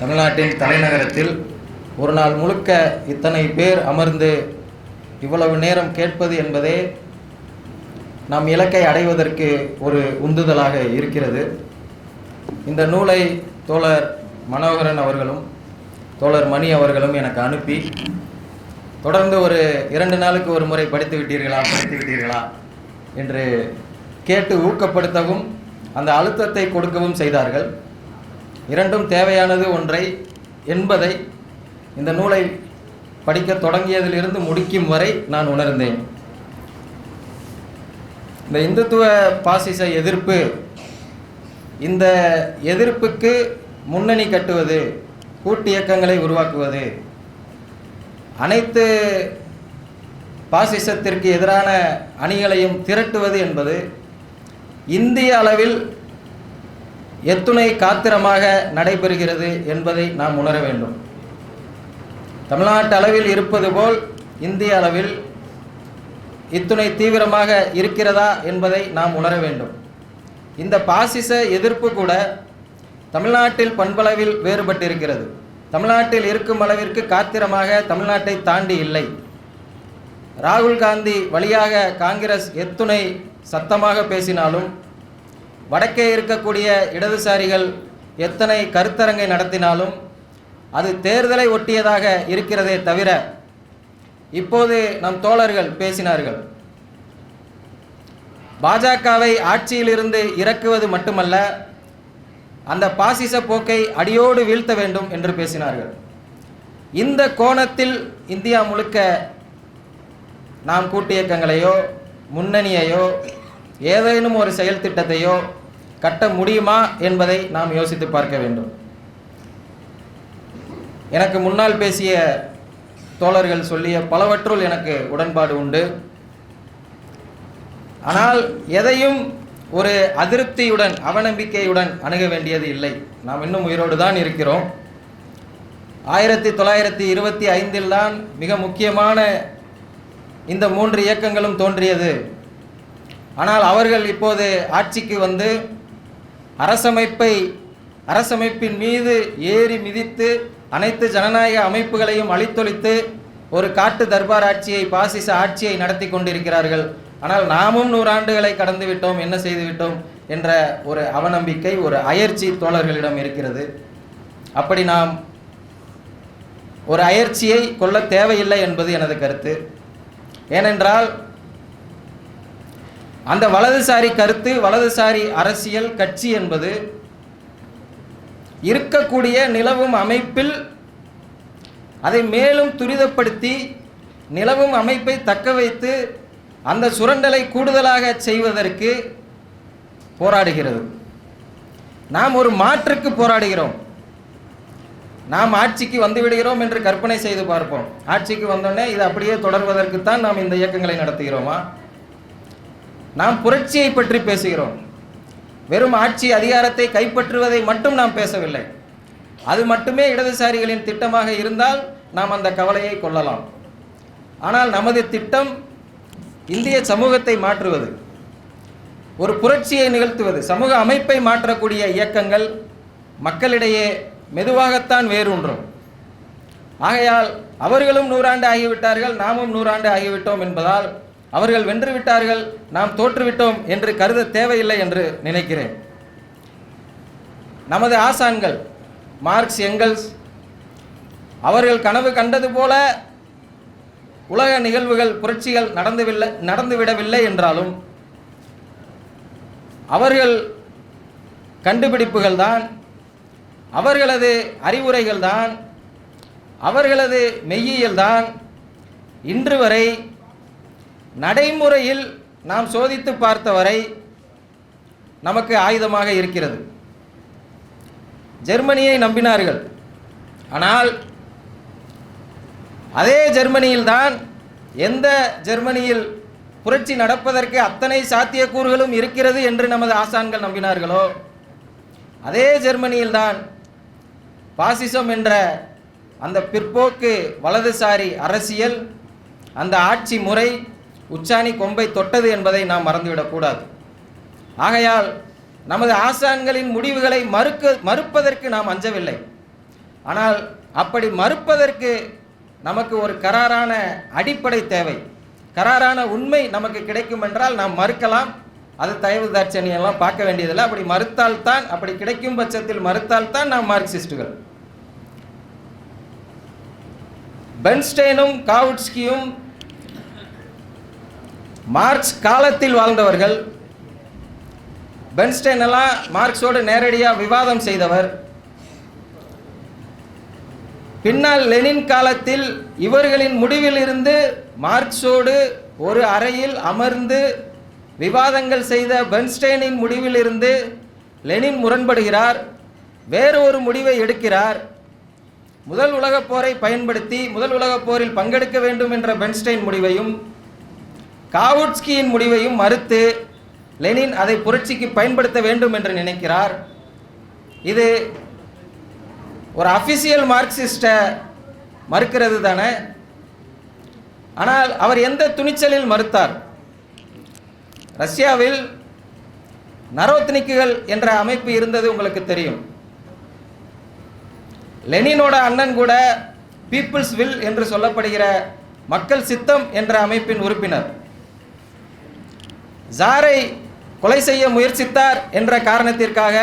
தமிழ்நாட்டின் தலைநகரத்தில் ஒரு நாள் முழுக்க இத்தனை பேர் அமர்ந்து இவ்வளவு நேரம் கேட்பது என்பதே நம் இலக்கை அடைவதற்கு ஒரு உந்துதலாக இருக்கிறது. இந்த நூலை தோழர் மனோகரன் அவர்களும் தோழர் மணி அவர்களும் எனக்கு அனுப்பி தொடர்ந்து ஒரு இரண்டு நாளுக்கு ஒரு முறை படித்து விட்டீர்களா படித்து விட்டீர்களா என்று கேட்டு ஊக்கப்படுத்தவும் அந்த அழுத்தத்தை கொடுக்கவும் செய்தார்கள். இரண்டும் தேவையானது ஒன்றை என்பதை இந்த நூலை படிக்க தொடங்கியதிலிருந்து முடிக்கும் வரை நான் உணர்ந்தேன். இந்த இந்துத்துவ பாசிச எதிர்ப்பு இந்த எதிர்ப்புக்கு முன்னணி கட்டுவது கூட்டு இயக்கங்களை உருவாக்குவது அனைத்து பாசிசத்திற்கு எதிரான அணிகளையும் திரட்டுவது என்பது இந்திய அளவில் எத்துணை காத்திரமாக நடைபெறுகிறது என்பதை நாம் உணர வேண்டும். தமிழ்நாட்டு அளவில் இருப்பது போல் இந்திய அளவில் இத்துணை தீவிரமாக இருக்கிறதா என்பதை நாம் உணர வேண்டும். இந்த பாசிச எதிர்ப்பு கூட தமிழ்நாட்டில் பண்பளவில் வேறுபட்டிருக்கிறது. தமிழ்நாட்டில் இருக்கும் அளவிற்கு காத்திரமாக தமிழ்நாட்டை தாண்டி இல்லை. ராகுல் காந்தி வழியாக காங்கிரஸ் எத்துணை சத்தமாக பேசினாலும் வடக்கே இருக்கக்கூடிய இடதுசாரிகள் எத்தனை கருத்தரங்கை நடத்தினாலும் அது தேர்தலை ஒட்டியதாக இருக்கிறதே தவிர இப்போது நம் தோழர்கள் பேசினார்கள். பாஜகவை ஆட்சியிலிருந்து இறக்குவது மட்டுமல்ல அந்த பாசிச போக்கை அடியோடு வீழ்த்த வேண்டும் என்று பேசினார்கள். இந்த கோணத்தில் இந்தியா முழுக்க நாம் கூட்டியக்கங்களையோ முன்னணியையோ ஏதேனும் ஒரு செயல் திட்டத்தையோ கட்ட முடியுமா என்பதை நாம் யோசித்து பார்க்க வேண்டும். எனக்கு முன்னால் பேசிய தோழர்கள் சொல்லிய பலவற்றுள் எனக்கு உடன்பாடு உண்டு. ஆனால் எதையும் ஒரு அதிருப்தியுடன் அவநம்பிக்கையுடன் அணுக வேண்டியது இல்லை. நாம் இன்னும் உயிரோடு தான் இருக்கிறோம். ஆயிரத்தி தொள்ளாயிரத்தி இருபத்தி ஐந்தில் தான் மிக முக்கியமான இந்த மூன்று இயக்கங்களும் தோன்றியது. ஆனால் அவர்கள் இப்போது ஆட்சிக்கு வந்து அரசமைப்பை அரசமைப்பின் மீது ஏறி மிதித்து அனைத்து ஜனநாயக அமைப்புகளையும் அழித்தொழித்து ஒரு காட்டு தர்பார் ஆட்சியை பாசிச ஆட்சியை நடத்தி கொண்டிருக்கிறார்கள். ஆனால் நாமும் நூறாண்டுகளை கடந்து விட்டோம் என்ன செய்து விட்டோம் என்ற ஒரு அவநம்பிக்கை ஒரு அயற்சி தோழர்களிடம் இருக்கிறது. அப்படி நாம் ஒரு அயற்சியை கொள்ள தேவையில்லை என்பது எனது கருத்து. ஏனென்றால் அந்த வலதுசாரி கருத்து வலதுசாரி அரசியல் கட்சி என்பது இருக்கக்கூடிய நிலவும் அமைப்பில் அதை மேலும் துரிதப்படுத்தி நிலவும் அமைப்பை தக்க வைத்து அந்த சுரண்டலை கூடுதலாக செய்வதற்கு போராடுகிறது. நாம் ஒரு மாற்றுக்கு போராடுகிறோம். நாம் ஆட்சிக்கு வந்து விடுகிறோம் என்று கற்பனை செய்து பார்ப்போம். ஆட்சிக்கு வந்தோடனே இது அப்படியே தொடர்வதற்குத்தான் நாம் இந்த இயக்கங்களை நடத்துகிறோமா? நாம் புரட்சியை பற்றி பேசுகிறோம். வெறும் ஆட்சி அதிகாரத்தை கைப்பற்றுவதை மட்டும் நாம் பேசவில்லை. அது மட்டுமே இடதுசாரிகளின் திட்டமாக இருந்தால் நாம் அந்த கவலையை கொள்ளலாம். ஆனால் நமது திட்டம் இந்திய சமூகத்தை மாற்றுவது ஒரு புரட்சியை நிகழ்த்துவது சமூக அமைப்பை மாற்றக்கூடிய இயக்கங்கள் மக்களிடையே மெதுவாகத்தான் வேரூன்றும். ஆகையால் அவர்களும் நூறாண்டு ஆகிவிட்டார்கள் நாமும் நூறாண்டு ஆகிவிட்டோம் என்பதால் அவர்கள் வென்று விட்டார்கள் நாம் தோற்றுவிட்டோம் என்று கருத தேவையில்லை என்று நினைக்கிறேன். நமது ஆசான்கள் மார்க்ஸ் எங்கல்ஸ் அவர்கள் கனவு கண்டது போல உலக நிகழ்வுகள் புரட்சிகள் நடந்துவில்லை நடந்துவிடவில்லை என்றாலும் அவர்கள் கண்டுபிடிப்புகள் தான் அவர்களது அறிவுரைகள் தான் அவர்களது மெய்யியல் தான் இன்று வரை நடைமுறையில் நாம் சோதித்து பார்த்தவரை நமக்கு ஆயுதமாக இருக்கிறது. ஜெர்மனியை நம்பினார்கள். ஆனால் அதே ஜெர்மனியில்தான் எந்த ஜெர்மனியில் புரட்சி நடப்பதற்கு அத்தனை சாத்தியக்கூறுகளும் இருக்கிறது என்று நமது ஆசான்கள் நம்பினார்களோ அதே ஜெர்மனியில்தான் பாசிசம் என்ற அந்த பிற்போக்கு வலதுசாரி அரசியல் அந்த ஆட்சி முறை உச்சாணி கொம்பை தொட்டது என்பதை நாம் மறந்துவிடக்கூடாது ஆகையால் நமது ஆசான்களின் முடிவுகளை மறுக்க மறுப்பதற்கு நாம் அஞ்சவில்லை. ஆனால் அப்படி மறுப்பதற்கு நமக்கு ஒரு கராரான அடிப்படை தேவை. கராரான உண்மை நமக்கு கிடைக்கும் என்றால் நாம் மறுக்கலாம். அது தயவு தாட்சணியெல்லாம் பார்க்க வேண்டியதில்லை. அப்படி மறுத்தால்தான் அப்படி கிடைக்கும் பட்சத்தில் மறுத்தால்தான் நாம் மார்க்சிஸ்டுகள். பென்ஸ்டைனும் காவுட்ஸ்கியும் மார்க்ஸ் காலத்தில் வாழ்ந்தவர்கள் பென்ஸ்டைன் எல்லாம் மார்க்ஸோடு நேரடியாக விவாதம் செய்தவர். பின்னால் லெனின் காலத்தில் இவர்களின் முடிவில் இருந்து மார்க்ஸோடு ஒரு அறையில் அமர்ந்து விவாதங்கள் செய்த பென்ஸ்டைனின் முடிவில் இருந்து லெனின் முரண்படுகிறார் வேறு ஒரு முடிவை எடுக்கிறார். முதல் உலகப் போரை பயன்படுத்தி முதல் உலகப் போரில் பங்கெடுக்க வேண்டும் என்ற பென்ஸ்டைன் முடிவையும் காவுட்ஸ்கியின் முடிவையும் மறுத்து லெனின் அதை புரட்சிக்கு பயன்படுத்த வேண்டும் என்று நினைக்கிறார். இது ஒரு அஃபிஷியல் மார்க்சிஸ்ட்டை மறுக்கிறது தானே? ஆனால் அவர் எந்த துணிச்சலில் மறுத்தார்? ரஷ்யாவில் நரோத்னிக்குகள் என்ற அமைப்பு இருந்தது உங்களுக்கு தெரியும். லெனினோட அண்ணன் கூட பீப்புள்ஸ் வில் என்று சொல்லப்படுகிற மக்கள் சித்தம் என்ற அமைப்பின் உறுப்பினர். ஜாரை கொலை செய்ய முயற்சித்தார் என்ற காரணத்திற்காக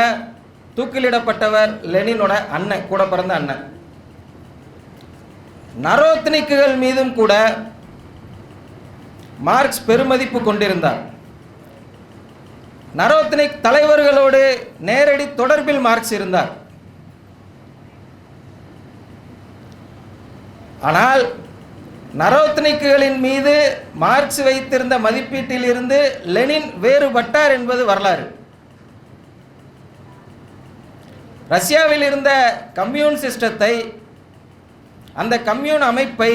தூக்கிலிடப்பட்டவர் லெனினோட அண்ணன் கூட பிறந்த அண்ணன். நரோத்னிக்குகள் மீதும் கூட மார்க்ஸ் பெருமதிப்பு கொண்டிருந்தார். நரோத்னிக் தலைவர்களோடு நேரடி தொடர்பில் மார்க்ஸ் இருந்தார். ஆனால் நரோத்னிக்குகளின் மீது மார்க்ஸ் வைத்திருந்த மதிப்பீட்டில் இருந்து லெனின் வேறுபட்டார் என்பது வரலாறு. ரஷ்யாவில் இருந்த கம்யூன் சிஸ்டத்தை அந்த கம்யூன் அமைப்பை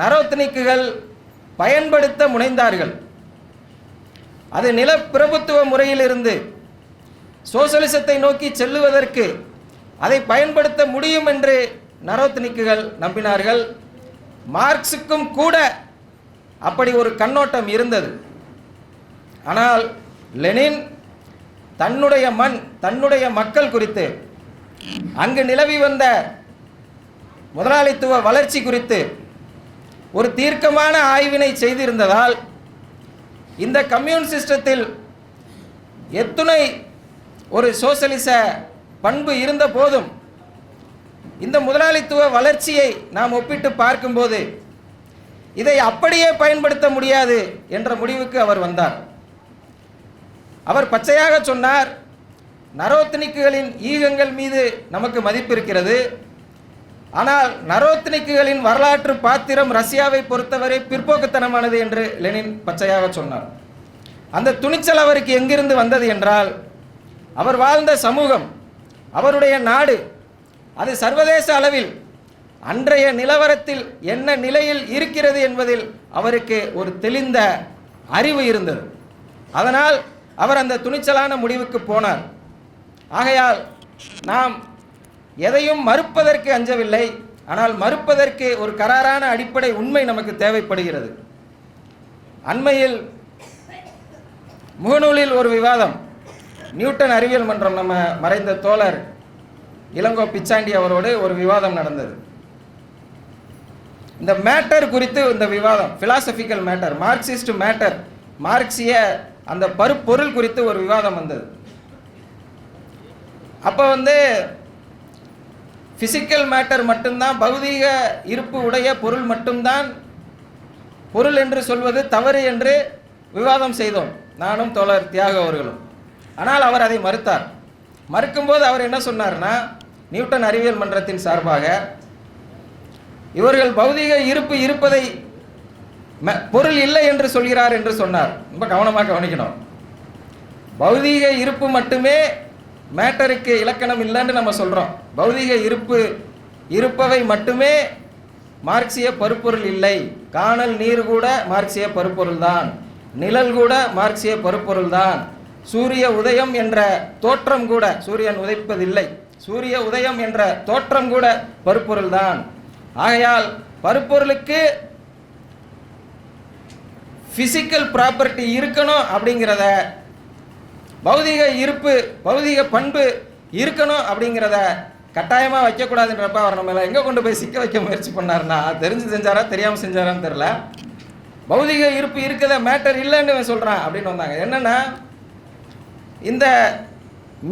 நரோத்னிக்குகள் பயன்படுத்த முனைந்தார்கள். அது நிலப்பிரபுத்துவ முறையிலிருந்து சோசலிசத்தை நோக்கி செல்லுவதற்கு அதை பயன்படுத்த முடியும் என்று நரோத்னிக்குகள் நம்பினார்கள். மார்க்ஸுக்கும் கூட அப்படி ஒரு கண்ணோட்டம் இருந்தது. ஆனால் லெனின் தன்னுடைய மண் தன்னுடைய மக்கள் குறித்து அங்கு நிலவி வந்த முதலாளித்துவ வளர்ச்சி குறித்து ஒரு தீர்க்கமான ஆய்வினை செய்திருந்ததால் இந்த கம்யூன் சிஸ்டத்தில் எத்துணை ஒரு சோசலிச பண்பு இருந்த போதும் இந்த முதலாளித்துவ வளர்ச்சியை நாம் ஒப்பிட்டு பார்க்கும்போது இதை அப்படியே பயன்படுத்த முடியாது என்ற முடிவுக்கு அவர் வந்தார். அவர் பச்சையாக சொன்னார் நரோத்னிக்குகளின் ஈகங்கள் மீது நமக்கு மதிப்பு இருக்கிறது. ஆனால் நரோத்னிக்குகளின் வரலாற்று பாத்திரம் ரஷ்யாவை பொறுத்தவரை பிற்போக்குத்தனமானது என்று லெனின் பச்சையாக சொன்னார். அந்த துணிச்சல் அவருக்கு எங்கிருந்து வந்தது என்றால் அவர் வாழ்ந்த சமூகம் அவருடைய நாடு அது சர்வதேச அளவில் அன்றைய நிலவரத்தில் என்ன நிலையில் இருக்கிறது என்பதில் அவருக்கு ஒரு தெளிந்த அறிவு இருந்தது. அதனால் அவர் அந்த துணிச்சலான முடிவுக்கு போனார். ஆகையால் நாம் எதையும் மறுப்பதற்கு அஞ்சவில்லை. ஆனால் மறுப்பதற்கு ஒரு கராரான அடிப்படை உண்மை நமக்கு தேவைப்படுகிறது. அண்மையில் முகநூலில் ஒரு விவாதம். நியூட்டன் அறிவியல் மன்றம் நம்ம மறைந்த தோழர் இளங்கோ பிச்சாண்டி அவரோடு ஒரு விவாதம் நடந்தது. இந்த மேட்டர் குறித்து இந்த விவாதம் பிலாசபிக்கல் மேட்டர் மார்க்சிஸ்ட் மேட்டர் மார்க்சிய அந்த பருப்பொருள் குறித்து ஒரு விவாதம் வந்தது. அப்போ வந்து ஃபிசிக்கல் மேட்டர் மட்டும்தான் பௌதீக இருப்பு உடைய பொருள் மட்டும்தான் பொருள் என்று சொல்வது தவறு என்று விவாதம் செய்தோம். நானும் தோழர் தியாக அவர்களும். ஆனால் அவர் அதை மறுத்தார். மறுக்கும்போது அவர் என்ன சொன்னார்னா நியூட்டன் அறிவியல் மன்றத்தின் சார்பாக இவர்கள் பௌதீக இருப்பு இருப்பதை பொருள் இல்லை என்று சொல்கிறார் என்று சொன்னார். ரொம்ப கவனமாக கவனிக்கணும். பௌதீக இருப்பு மட்டுமே மேட்டருக்கு இலக்கணம் இல்லைன்னு நம்ம சொல்கிறோம் பௌதீக இருப்பு இருப்பவை மட்டுமே மார்க்சிய பருப்பொருள் இல்லை. காணல் நீர் கூட மார்க்சிய பருப்பொருள் தான். நிழல் கூட மார்க்சிய பருப்பொருள் தான். சூரிய உதயம் என்ற தோற்றம் கூட சூரியன் உதைப்பதில்லை. சூரிய உதயம் என்ற தோற்றம் கூட பருப்பொருள் தான். ஆகையால் பருப்பொருளுக்கு ஃபிசிக்கல் ப்ராப்பர்ட்டி இருக்கணும் அப்படிங்கிறத பௌதீக இருப்பு பௌதீக பண்பு இருக்கணும் அப்படிங்கிறத கட்டாயமாக வைக்கக்கூடாதுன்றப்ப அவர் நம்ம எங்கே கொண்டு போய் சிக்க வைக்க முயற்சி பண்ணார்னா தெரிஞ்சு செஞ்சாரா தெரியாமல் செஞ்சாரான்னு தெரில பௌதிக இருப்பு இருக்கிற மேட்டர் இல்லைன்னு சொல்கிறான் அப்படின்னு வந்தாங்க. என்னென்னா இந்த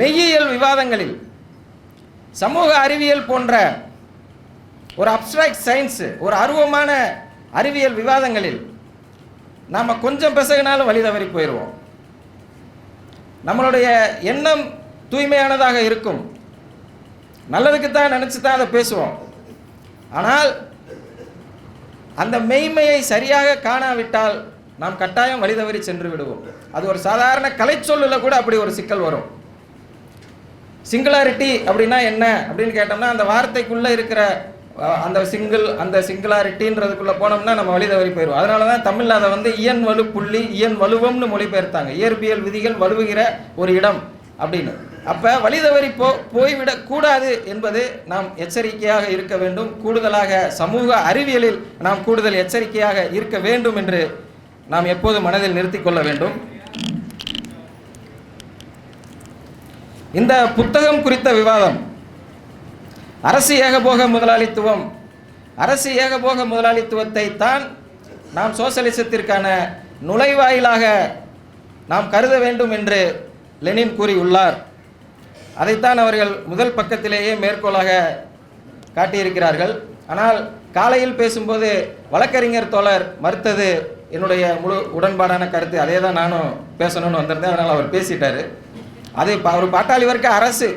மெய்யியல் விவாதங்களில் சமூக அறிவியல் போன்ற ஒரு அப்ட்ராக்ட் சயின்ஸு ஒரு அருவமான அறிவியல் விவாதங்களில் நாம் கொஞ்சம் பெசகினாலும் வழி தவறி போயிடுவோம் நம்மளுடைய எண்ணம் தூய்மையானதாக இருக்கும். நல்லதுக்கு தான் நினச்சி தான் அதை பேசுவோம். ஆனால் அந்த மெய்மையை சரியாக காணாவிட்டால் நாம் கட்டாயம் வழி தவறி சென்று விடுவோம். அது ஒரு சாதாரண கலைச்சொல்லில் கூட அப்படி ஒரு சிக்கல் வரும். சிங்குலாரிட்டி அப்படின்னா என்ன? அப்படின்னு கேட்டோம்னா அந்த வார்த்தைக்குள்ளே இருக்கிற அந்த சிங்கிள் அந்த சிங்குலாரிட்டின்றதுக்குள்ளே போனோம்னா நம்ம வழி தவறி போயிடுவோம். அதனால தான் தமிழில் அதை வந்து இயன் வலு புள்ளி இயன் வலுவம்னு மொழிபெயர்த்தாங்க. இயற்பியல் விதிகள் வலுவுகிற ஒரு இடம் அப்படின்னு. அப்போ வழி தவறி போ போய்விடக்கூடாது என்பது நாம் எச்சரிக்கையாக இருக்க வேண்டும். கூடுதலாக சமூக அறிவியலில் நாம் கூடுதல் எச்சரிக்கையாக இருக்க வேண்டும் என்று நாம் எப்போது மனதில் நிறுத்தி கொள்ள வேண்டும். இந்த புத்தகம் குறித்த விவாதம். அரசு ஏகபோக முதலாளித்துவம். அரசு ஏகபோக முதலாளித்துவத்தை தான் நாம் சோசலிசத்திற்கான நுழைவாயிலாக நாம் கருத வேண்டும் என்று லெனின் கூறியுள்ளார். அதைத்தான் அவர்கள் முதல் பக்கத்திலேயே மேற்கோளாக காட்டியிருக்கிறார்கள். ஆனால் காலையில் பேசும்போது வழக்கறிஞர் தோழர் மறுத்தது என்னுடைய முழு உடன்பாடான கருத்து. அதே தான் நானும் பேசணும்னு வந்திருந்தேன். அதனால் அவர் பேசிட்டார். அது இப்போ அவர் பாட்டாளி வர்க்க அரசு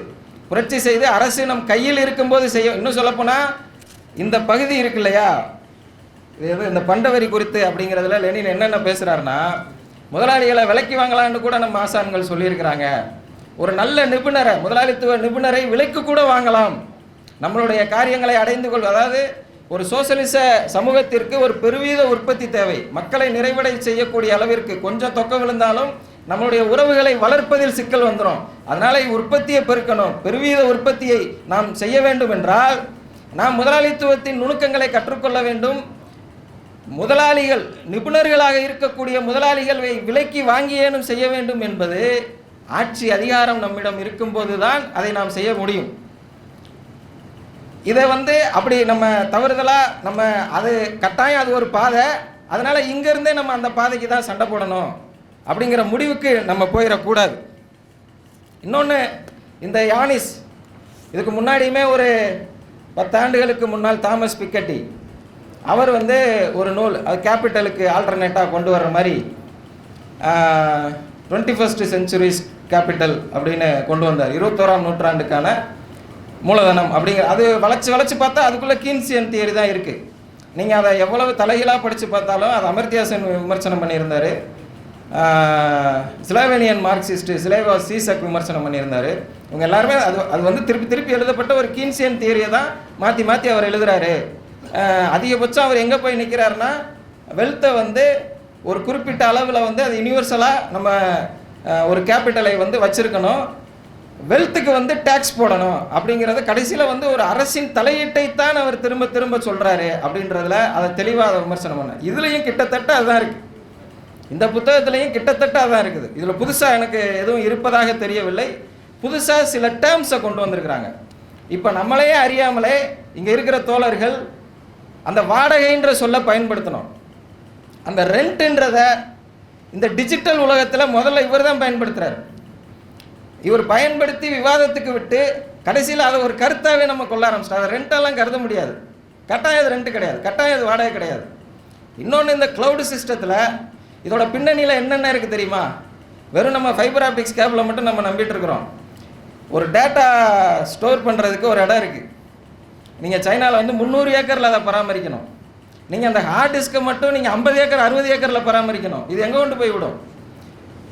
புரட்சி செய்து அரசு நம் கையில் இருக்கும்போது செய்யும் இன்னும் சொல்லப்போனால் இந்த பகுதி இருக்கு இல்லையா? இது இந்த பண்டவரி குறித்து அப்படிங்கிறதுல லெனின் என்னென்ன பேசுகிறாருன்னா முதலாளிகளை விலைக்கு வாங்கலான்னு கூட நம்ம ஆசான்கள் சொல்லியிருக்கிறாங்க. ஒரு நல்ல நிபுணரை முதலாளித்துவ நிபுணரை விலைக்கு கூட வாங்கலாம். நம்மளுடைய காரியங்களை அடைந்து கொள் அதாவது ஒரு சோசலிச சமூகத்திற்கு ஒரு பெருவீத உற்பத்தி தேவை. மக்களை நிறைவடை செய்யக்கூடிய அளவிற்கு கொஞ்சம் தொக்க விழுந்தாலும் நம்மளுடைய உறவுகளை வளர்ப்பதில் சிக்கல் வந்துடும் அதனால் உற்பத்தியை பெருக்கணும். பெருவீத உற்பத்தியை நாம் செய்ய வேண்டும் என்றால் நாம் முதலாளித்துவத்தின் நுணுக்கங்களை கற்றுக்கொள்ள வேண்டும். முதலாளிகள் நிபுணர்களாக இருக்கக்கூடிய முதலாளிகளை விலைக்கு வாங்கியேனும் செய்ய வேண்டும் என்பது ஆட்சி அதிகாரம் நம்மிடம் இருக்கும்போது தான் அதை நாம் செய்ய முடியும். இதை வந்து அப்படி நம்ம தவறுதலாக நம்ம அது கட்டாயம் அது ஒரு பாதை. அதனால் இங்கேருந்தே நம்ம அந்த பாதைக்கு தான் சண்டை போடணும். அப்படிங்கிற முடிவுக்கு நம்ம போயிடக்கூடாது. இன்னொன்று இந்த யானிஸ் இதுக்கு முன்னாடியுமே ஒரு பத்தாண்டுகளுக்கு முன்னால் தாமஸ் பிக்கட்டி அவர் வந்து ஒரு நூல் அது கேபிட்டலுக்கு ஆல்டர்னேட்டாக கொண்டு வர்ற மாதிரி டுவெண்ட்டி ஃபஸ்ட்டு செஞ்சுரிஸ் கேபிட்டல் அப்படின்னு கொண்டு வந்தார். இருபத்தோராம் நூற்றாண்டுக்கான மூலதனம் அப்படிங்கிற அது வளைச்சு வளைச்சு பார்த்தா அதுக்குள்ளே கீன்சியன் தியரி தான் இருக்குது நீங்கள் அதை எவ்வளவு தலைகீழாக படித்து பார்த்தாலும் அது அமர்த்தியாசன் விமர்சனம் பண்ணியிருந்தார். சிலேவேனியன் மார்க்சிஸ்ட் சிலேவா சீசக் விமர்சனம் பண்ணியிருந்தார். இவங்க எல்லாருமே அது அது வந்து திருப்பி திருப்பி எழுதப்பட்ட ஒரு கீன்சியன் தியரியை தான் மாற்றி மாற்றி அவர் எழுதுகிறாரு அதிகபட்சம் அவர் எங்கே போய் நிற்கிறாருன்னா வெல்த்தை வந்து ஒரு குறிப்பிட்ட அளவில் வந்து அது யூனிவர்சலாக நம்ம ஒரு கேபிட்டலை வந்து வச்சுருக்கணும். வெல்த்துக்கு வந்து டேக்ஸ் போடணும் அப்படிங்கிறத கடைசியில் வந்து ஒரு அரசின் தலையீட்டைத்தான் அவர் திரும்ப திரும்ப சொல்கிறாரு அப்படின்றதுல அதை தெளிவாக அதை விமர்சனம் பண்ண இதுலேயும் கிட்டத்தட்ட அதுதான் இருக்குது இந்த புத்தகத்திலையும் கிட்டத்தட்ட அதான் இருக்குது. இதில் புதுசாக எனக்கு எதுவும் இருப்பதாக தெரியவில்லை. புதுசாக சில டேர்ம்ஸை கொண்டு வந்திருக்கிறாங்க. இப்போ நம்மளையே அறியாமலே இங்கே இருக்கிற தோழர்கள் அந்த வாடகைன்ற சொல்ல பயன்படுத்தணும். அந்த ரெண்ட்டுன்றத இந்த டிஜிட்டல் உலகத்தில் முதல்ல இவர் தான் பயன்படுத்துகிறார் இவர் பயன்படுத்தி விவாதத்துக்கு விட்டு கடைசியில் அதை ஒரு கருத்தாகவே நம்ம கொள்ள ஆரம்பிச்சிட்டோம் அதை ரெண்டெல்லாம் கருத முடியாது. கட்டாயம் அது ரெண்ட் கிடையாது. கட்டாயம் வாடகை கிடையாது. இன்னொன்று இந்த க்ளவுடு சிஸ்டத்தில் இதோட பின்னணியில் என்னென்ன இருக்குது தெரியுமா? வெறும் நம்ம ஃபைபர் ஆப்டிக்ஸ் கேபிளை மட்டும் நம்ம நம்பிட்டு இருக்கிறோம். ஒரு டேட்டா ஸ்டோர் பண்ணுறதுக்கு ஒரு இடம் இருக்குது நீங்கள் சைனாவில் வந்து முந்நூறு ஏக்கரில் அதை பராமரிக்கணும். நீங்கள் அந்த ஹார்ட் டிஸ்க்கை மட்டும் நீங்கள் ஐம்பது ஏக்கர் அறுபது ஏக்கரில் பராமரிக்கணும். இது எங்கே கொண்டு போய் விடும்?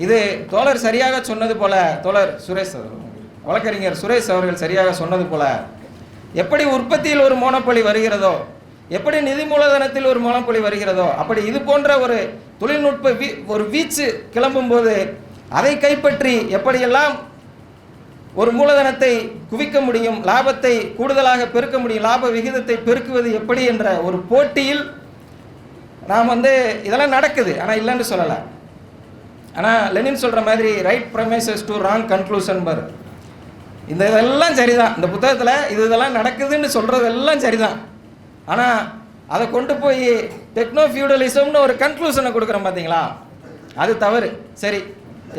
இது தோழர் சரியாக சொன்னது போல தோழர் சுரேஷ் அவர், வழக்கறிஞர் சுரேஷ் அவர்கள் சரியாக சொன்னது போல எப்படி உற்பத்தியில் ஒரு மோனப்பொழி வருகிறதோ எப்படி நிதி மூலதனத்தில் ஒரு மனப்பொழி வருகிறதோ அப்படி இது போன்ற ஒரு தொழில்நுட்ப வீ ஒரு வீச்சு கிளம்பும்போது அதை கைப்பற்றி எப்படியெல்லாம் ஒரு மூலதனத்தை குவிக்க முடியும் லாபத்தை கூடுதலாக பெருக்க முடியும் லாப விகிதத்தை பெருக்குவது எப்படி என்ற ஒரு போட்டியில் நாம் வந்து இதெல்லாம் நடக்குது. ஆனால் இல்லைன்னு சொல்லலை. ஆனால் லெனின் சொல்கிற மாதிரி right premises to wrong conclusion per. இந்த இதெல்லாம் சரிதான். இந்த புத்தகத்தில் இது இதெல்லாம் நடக்குதுன்னு சொல்கிறதெல்லாம் சரிதான். ஆனால் அதை கொண்டு போய் டெக்னோ ஃபியூடலிசம்னு ஒரு கன்க்ளூஷனை கொடுக்குறோம் பார்த்தீங்களா அது தவறு. சரி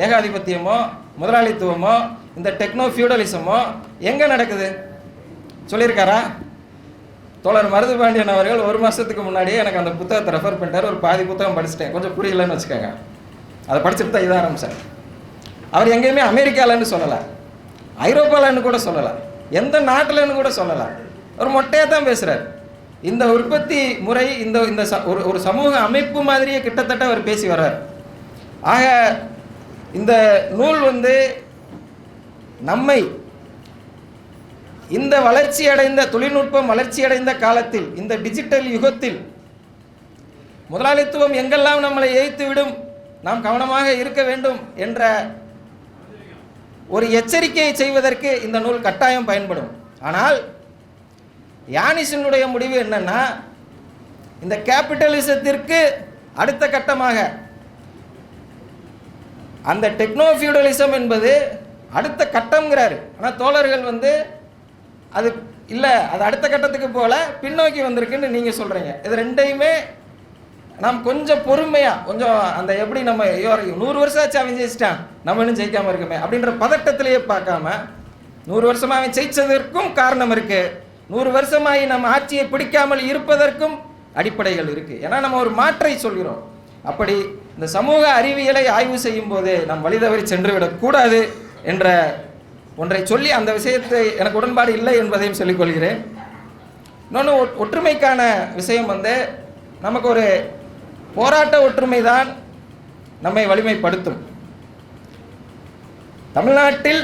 ஏகாதிபத்தியமோ முதலாளித்துவமோ இந்த டெக்னோ ஃபியூடலிசமோ எங்கே நடக்குது? சொல்லியிருக்காரா? தோழர் மருது பாண்டியன் அவர்கள் ஒரு மாதத்துக்கு முன்னாடியே எனக்கு அந்த புத்தகத்தை ரெஃபர் பண்ணிட்டார். ஒரு பாதி புத்தகம் படிச்சிட்டேன். கொஞ்சம் புரியலன்னு வச்சுக்கோங்க. அதை படிச்சுட்டு தான் இதாக ஆரம்பிச்சார் அவர் எங்கேயுமே அமெரிக்காலன்னு சொல்லலை. ஐரோப்பாலன்னு கூட சொல்லலை. எந்த நாட்டிலன்னு கூட சொல்லலை. ஒரு மொட்டையாக தான் பேசுகிறார் இந்த உற்பத்தி முறை இந்த இந்த ச- ஒரு ஒரு சமூக அமைப்பு மாதிரியே கிட்டத்தட்ட அவர் பேசி வர்றார். ஆக இந்த நூல் வந்து நம்மை இந்த வளர்ச்சி அடைந்த தொழில்நுட்பம் வளர்ச்சி அடைந்த காலத்தில் இந்த டிஜிட்டல் யுகத்தில் முதலாளித்துவம் எங்கெல்லாம் நம்மளை ஏய்த்துவிடும் நாம் கவனமாக இருக்க வேண்டும் என்ற ஒரு எச்சரிக்கையை செய்வதற்கு இந்த நூல் கட்டாயம் பயன்படும். ஆனால் யானிசனுடைய முடிவு என்னன்னா இந்த கேபிட்டலிசத்திற்கு அடுத்த கட்டமாக அந்த டெக்னோ ஃபியூடலிசம் என்பது அடுத்த கட்டம்ங்கிறாரு. ஆனால் தோழர்கள் வந்து அது இல்லை அது அடுத்த கட்டத்துக்கு போல பின்னோக்கி வந்திருக்குன்னு நீங்கள் சொல்கிறீங்க இது ரெண்டையுமே நாம் கொஞ்சம் பொறுமையாக கொஞ்சம் அந்த எப்படி நம்ம ஐயோ நூறு வருஷம் ஆச்சு அவன் ஜெயிச்சிட்டான் நம்ம இன்னும் ஜெயிக்காமல் இருக்குமே அப்படின்ற பதட்டத்திலேயே பார்க்காம நூறு வருஷமாக அவன் ஜெயிச்சதற்கும் காரணம் இருக்குது நூறு வருஷமாகி நம்ம ஆட்சியை பிடிக்காமல் இருப்பதற்கும் அடிப்படைகள் இருக்குது ஏன்னா நம்ம ஒரு மாற்றை சொல்கிறோம். அப்படி இந்த சமூக அறிவியலை ஆய்வு செய்யும் போது நாம் வழிதவறி சென்றுவிடக்கூடாது என்ற ஒன்றை சொல்லி அந்த விஷயத்தை எனக்கு உடன்பாடு இல்லை என்பதையும் சொல்லிக்கொள்கிறேன் இன்னொன்று ஒற்றுமைக்கான விஷயம் வந்து நமக்கு ஒரு போராட்ட ஒற்றுமை தான் நம்மை வலிமைப்படுத்தும். தமிழ்நாட்டில்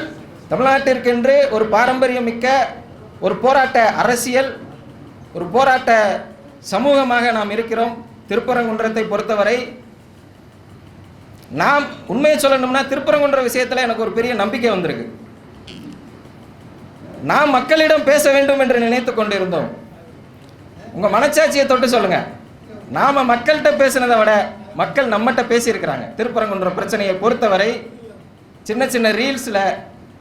தமிழ்நாட்டிற்கென்று ஒரு பாரம்பரியமிக்க ஒரு போராட்ட அரசியல் ஒரு போராட்ட சமூகமாக நாம் இருக்கிறோம். திருப்பரங்குன்றத்தை பொறுத்தவரை நாம் உண்மையை சொல்லணும்னா திருப்பரங்குன்ற விஷயத்தில் எனக்கு ஒரு பெரிய நம்பிக்கை வந்திருக்கு. நாம் மக்களிடம் பேச வேண்டும் என்று நினைத்து கொண்டிருந்தோம். உங்க மனச்சாட்சியை தொட்டு சொல்லுங்க. நாம மக்கள்கிட்ட பேசினதை விட மக்கள் நம்மகிட்ட பேசியிருக்கிறாங்க. திருப்பரங்குன்ற பிரச்சனையை பொறுத்தவரை சின்ன சின்ன ரீல்ஸில்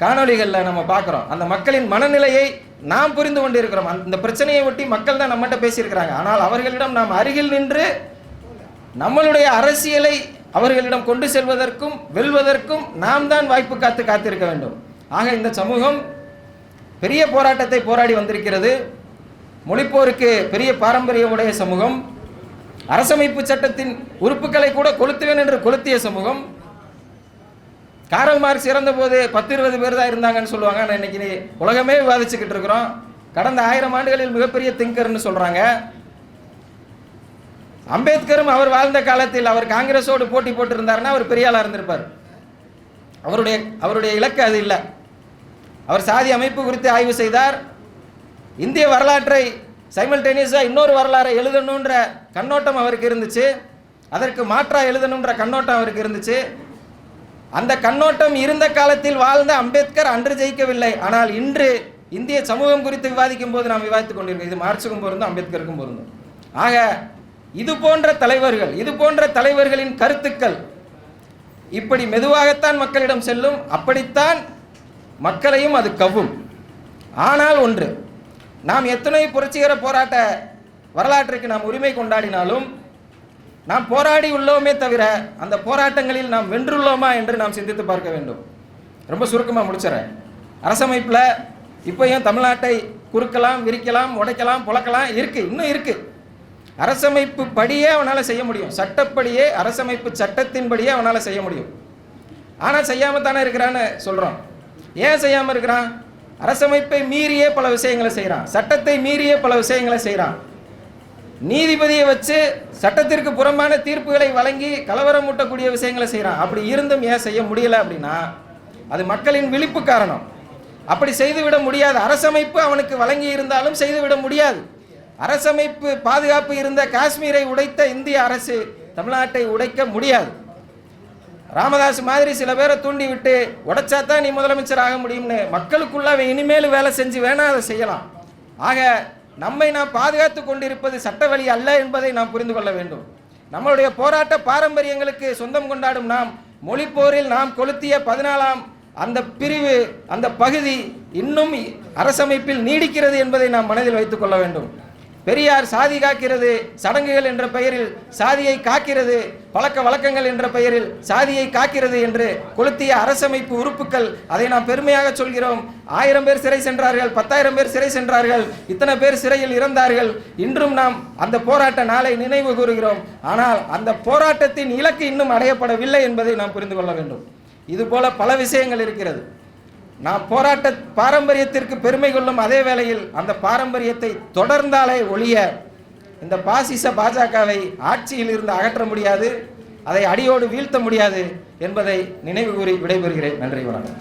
காணொளிகளில் நம்ம பார்க்குறோம். அந்த மக்களின் மனநிலையை நாம் புரிந்து கொண்டிருக்கிறோம். அந்த பிரச்சனையை ஒட்டி மக்கள் தான் நம்மகிட்ட பேசியிருக்கிறாங்க. ஆனால் அவர்களிடம் நாம் அருகில் நின்று நம்மளுடைய அரசியலை அவர்களிடம் கொண்டு செல்வதற்கும் வெல்வதற்கும் நாம் தான் வாய்ப்பு காத்து காத்திருக்க வேண்டும். ஆக இந்த சமூகம் பெரிய போராட்டத்தை போராடி வந்திருக்கிறது. மொழிப்போருக்கு பெரிய பாரம்பரியம் உடைய சமூகம். அரசமைப்பு சட்டத்தின் உறுப்புகளை கூட கொளுத்துவேன் என்று கொளுத்திய சமூகம். காரல் மார்க்ஸ் இறந்தபோது பத்து இருபது பேர் தான் இருந்தாங்கன்னு சொல்லுவாங்க. ஆனால் இன்னைக்கு உலகமே விவாதிச்சுக்கிட்டு இருக்கிறோம். கடந்த ஆயிரம் ஆண்டுகளில் மிகப்பெரிய திங்கர்னு சொல்கிறாங்க அம்பேத்கரும் அவர் வாழ்ந்த காலத்தில் அவர் காங்கிரஸோடு போட்டி போட்டிருந்தாருன்னா அவர் பெரிய ஆளாக இருந்திருப்பார். அவருடைய அவருடைய இலக்கு அது இல்லை. அவர் சாதி அமைப்பு குறித்து ஆய்வு செய்தார். இந்திய வரலாற்றை சைமல்டேனியஸாக இன்னொரு வரலாறை எழுதணுன்ற கண்ணோட்டம் அவருக்கு இருந்துச்சு. அதற்கு மாற்றாக எழுதணுன்ற கண்ணோட்டம் அவருக்கு இருந்துச்சு. அந்த கண்ணோட்டம் இருந்த காலத்தில் வாழ்ந்த அம்பேத்கர் அன்று ஜெயிக்கவில்லை. ஆனால் இன்று இந்திய சமூகம் குறித்து விவாதிக்கும் போது நாம் விவாதித்துக் கொண்டிருக்கோம் இது மார்க்சுக்கும் பொருந்தும் அம்பேத்கருக்கும் பொருந்தும். ஆக இது போன்ற தலைவர்கள் இது போன்ற தலைவர்களின் கருத்துக்கள் இப்படி மெதுவாகத்தான் மக்களிடம் செல்லும் அப்படித்தான் மக்களையும் அது கவ்வும். ஆனால் ஒன்று நாம் எத்தனை புரட்சிகர போராட்ட வரலாற்றுக்கு நாம் உரிமை கொண்டாடினாலும் நாம் போராடி உள்ளோமே தவிர அந்த போராட்டங்களில் நாம் வென்றுள்ளோமா என்று நாம் சிந்தித்து பார்க்க வேண்டும். ரொம்ப சுருக்கமாக முடிச்சிடறேன் அரசமைப்பில் இப்போயும் தமிழ்நாட்டை குறுக்கலாம் விரிக்கலாம் உடைக்கலாம் புழக்கலாம் இருக்குது இன்னும் இருக்கு. அரசமைப்பு படியே அவனால் செய்ய முடியும். சட்டப்படியே அரசமைப்பு சட்டத்தின்படியே அவனால் செய்ய முடியும். ஆனால் செய்யாமல் தானே இருக்கிறான்னு சொல்கிறோம் ஏன் செய்யாமல் இருக்கிறான்? அரசமைப்பை மீறியே பல விஷயங்களை செய்கிறான் சட்டத்தை மீறியே பல விஷயங்களை செய்கிறான் நீதிபதியை வச்சு சட்டத்திற்கு புறம்பான தீர்ப்புகளை வழங்கி கலவரம் மூட்டக்கூடிய விஷயங்களை செய்கிறான் அப்படி இருந்தும் ஏன் செய்ய முடியல அப்படின்னா அது மக்களின் விழிப்பு காரணம். அப்படி செய்துவிட முடியாது. அரசமைப்பு அவனுக்கு வழங்கி இருந்தாலும் செய்துவிட முடியாது. அரசமைப்பு பாதுகாப்பு இருந்த காஷ்மீரை உடைத்த இந்திய அரசு தமிழ்நாட்டை உடைக்க முடியாது. ராமதாஸ் மாதிரி சில பேரை தூண்டி விட்டு உடைச்சா தான் நீ முதலமைச்சர் ஆக முடியும்னு மக்களுக்குள்ள அவன் இனிமேல் வேலை செஞ்சு வேணால் அதை செய்யலாம். ஆக நம்மை நாம் பாதுகாத்து கொண்டிருப்பது சட்ட வழி அல்ல என்பதை நாம் புரிந்து கொள்ள வேண்டும். நம்மளுடைய போராட்ட பாரம்பரியங்களுக்கு சொந்தம் கொண்டாடும் நாம் மொழிப்போரில் நாம் கொளுத்திய பதினாலாம் அந்த பிரிவு அந்த பகுதி இன்னும் அரசமைப்பில் நீடிக்கிறது என்பதை நாம் மனதில் வைத்துக் கொள்ள வேண்டும். பெரியார் சாதி காக்கிறது சடங்குகள் என்ற பெயரில் சாதியை காக்கிறது பழக்க வழக்கங்கள் என்ற பெயரில் சாதியை காக்கிறது என்று கொளுத்திய அரசமைப்பு உறுப்புகள் அதை நாம் பெருமையாக சொல்கிறோம். ஆயிரம் பேர் சிறை சென்றார்கள் பத்தாயிரம் பேர் சிறை சென்றார்கள் இத்தனை பேர் சிறையில் இறந்தார்கள். இன்றும் நாம் அந்த போராட்ட நாளை நினைவு கூறுகிறோம். ஆனால் அந்த போராட்டத்தின் இலக்கு இன்னும் அடையப்படவில்லை என்பதை நாம் புரிந்து கொள்ள வேண்டும். இதுபோல பல விஷயங்கள் இருக்கிறது. நான் போராட்ட பாரம்பரியத்திற்கு பெருமை கொள்ளும் அதே வேளையில் அந்த பாரம்பரியத்தை தொடர்ந்தாலே ஒழிய இந்த பாசிச பாஜகவை ஆட்சியில் இருந்து அகற்ற முடியாது அதை அடியோடு வீழ்த்த முடியாது என்பதை நினைவு கூறி விடைபெறுகிறேன். நன்றி வணக்கம்.